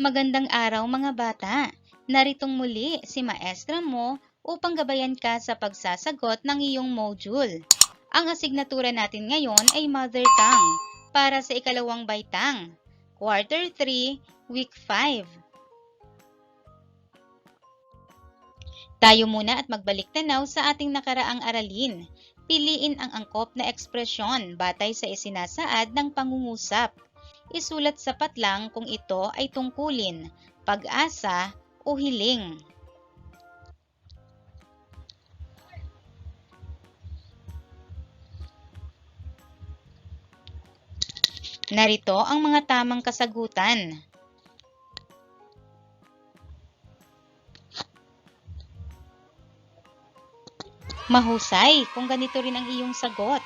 Magandang araw mga bata! Naritong muli si maestra mo upang gabayan ka sa pagsasagot ng iyong module. Ang asignatura natin ngayon ay Mother Tongue para sa ikalawang baitang, Quarter 3, Week 5. Tayo muna at magbalik tanaw sa ating nakaraang aralin. Piliin ang angkop na ekspresyon batay sa isinasaad ng pangungusap. Isulat sapat lang kung ito ay tungkulin, pag-asa o hiling. Narito ang mga tamang kasagutan. Mahusay kung ganito rin ang iyong sagot.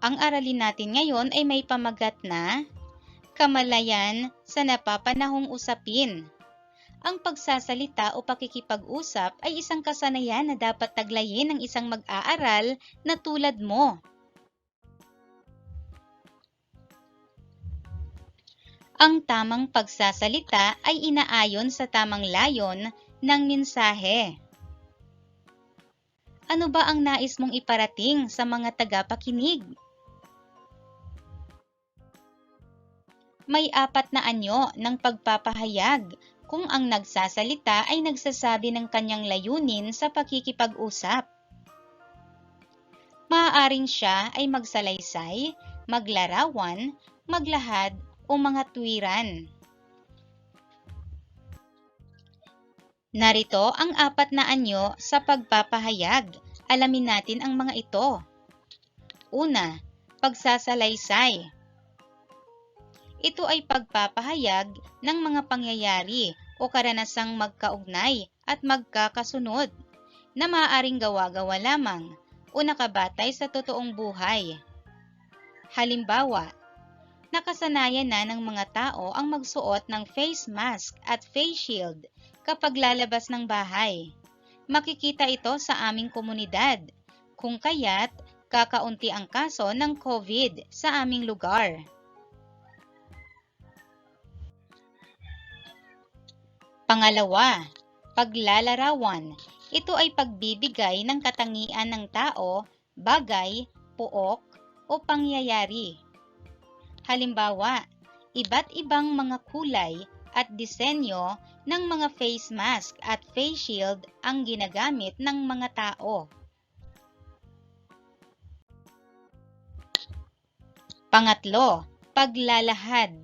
Ang aralin natin ngayon ay may pamagat na kamalayan sa napapanahong usapin. Ang pagsasalita o pakikipag-usap ay isang kasanayan na dapat taglayin ng isang mag-aaral na tulad mo. Ang tamang pagsasalita ay inaayon sa tamang layon ng mensahe. Ano ba ang nais mong iparating sa mga tagapakinig? May apat na anyo ng pagpapahayag kung ang nagsasalita ay nagsasabi ng kanyang layunin sa pakikipag-usap. Maaaring siya ay magsalaysay, maglarawan, maglahad, o mga tuwiran. Narito ang apat na anyo sa pagpapahayag. Alamin natin ang mga ito. Una, pagsasalaysay. Ito ay pagpapahayag ng mga pangyayari o karanasang magkaugnay at magkakasunod na maaaring gawa-gawa lamang o nakabatay sa totoong buhay. Halimbawa, nakasanayan na ng mga tao ang magsuot ng face mask at face shield kapag lalabas ng bahay. Makikita ito sa aming komunidad, kung kaya't kakaunti ang kaso ng COVID sa aming lugar. Pangalawa, paglalarawan. Ito ay pagbibigay ng katangian ng tao, bagay, puok, o pangyayari. Halimbawa, iba't ibang mga kulay at disenyo ng mga face mask at face shield ang ginagamit ng mga tao. Pangatlo, paglalahad.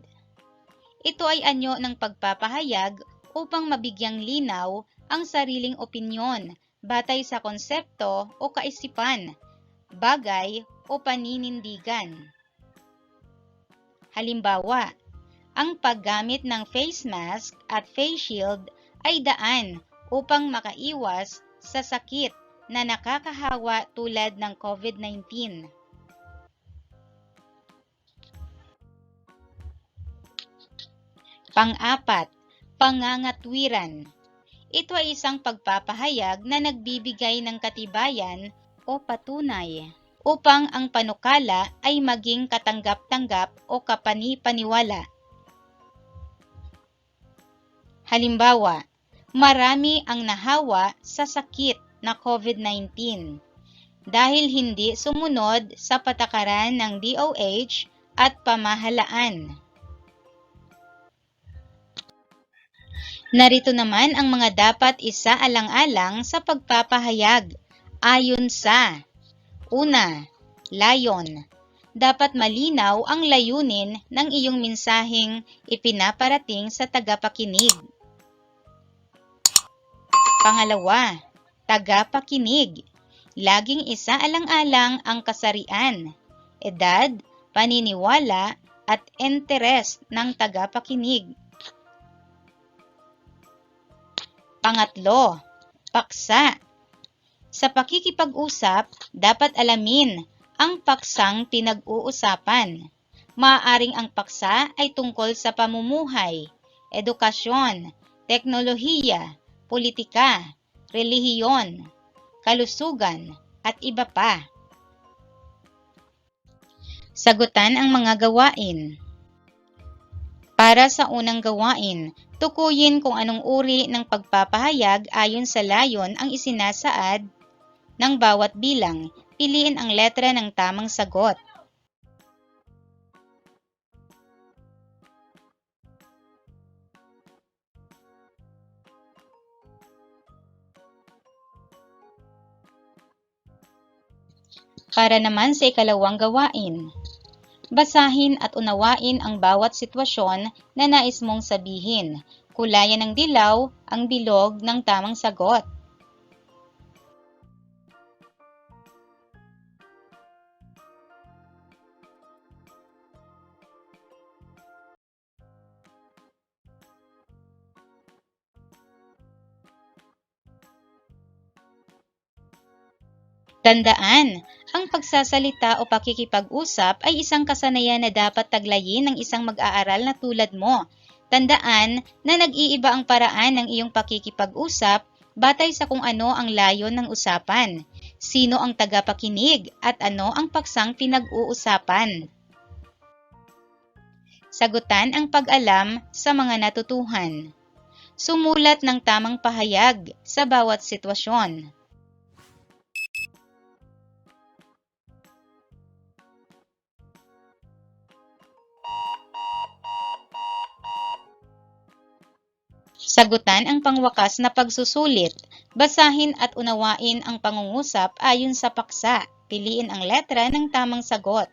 Ito ay anyo ng pagpapahayag upang mabigyang linaw ang sariling opinyon batay sa konsepto o kaisipan, bagay o paninindigan. Halimbawa, ang paggamit ng face mask at face shield ay daan upang makaiwas sa sakit na nakakahawa tulad ng COVID-19. Pang-apat, pangangatwiran. Ito ay isang pagpapahayag na nagbibigay ng katibayan o patunay upang ang panukala ay maging katanggap-tanggap o kapani-paniwala. Halimbawa, marami ang nahawa sa sakit na COVID-19 dahil hindi sumunod sa patakaran ng DOH at pamahalaan. Narito naman ang mga dapat isaalang-alang sa pagpapahayag ayon sa Una, layon. Dapat malinaw ang layunin ng iyong mensaheng ipinaparating sa tagapakinig. Pangalawa, tagapakinig. Laging isaalang-alang ang kasarian, edad, paniniwala, at interes ng tagapakinig. Pangatlo, paksa. Sa pakikipag-usap, dapat alamin ang paksang pinag-uusapan. Maaring ang paksa ay tungkol sa pamumuhay, edukasyon, teknolohiya, politika, relihiyon, kalusugan, at iba pa. Sagutan ang mga gawain. Para sa unang gawain, tukuyin kung anong uri ng pagpapahayag ayon sa layon ang isinasaad ng bawat bilang. Piliin ang letra ng tamang sagot. Para naman sa ikalawang gawain, basahin at unawain ang bawat sitwasyon na nais mong sabihin. Kulayan ng dilaw ang bilog ng tamang sagot. Tandaan, ang pagsasalita o pakikipag-usap ay isang kasanayan na dapat taglayin ng isang mag-aaral na tulad mo. Tandaan na nag-iiba ang paraan ng iyong pakikipag-usap batay sa kung ano ang layon ng usapan, sino ang tagapakinig at ano ang paksang pinag-uusapan. Sagutan ang pag-alam sa mga natutuhan. Sumulat ng tamang pahayag sa bawat sitwasyon. Sagutan ang pangwakas na pagsusulit. Basahin at unawain ang pangungusap ayon sa paksa. Piliin ang letra ng tamang sagot.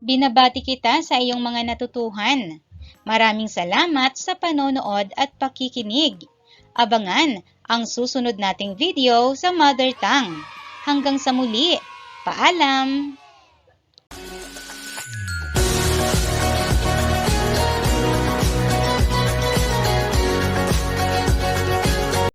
Binabati kita sa iyong mga natutuhan. Maraming salamat sa panonood at pakikinig. Abangan ang susunod nating video sa Mother Tongue. Hanggang sa muli, paalam!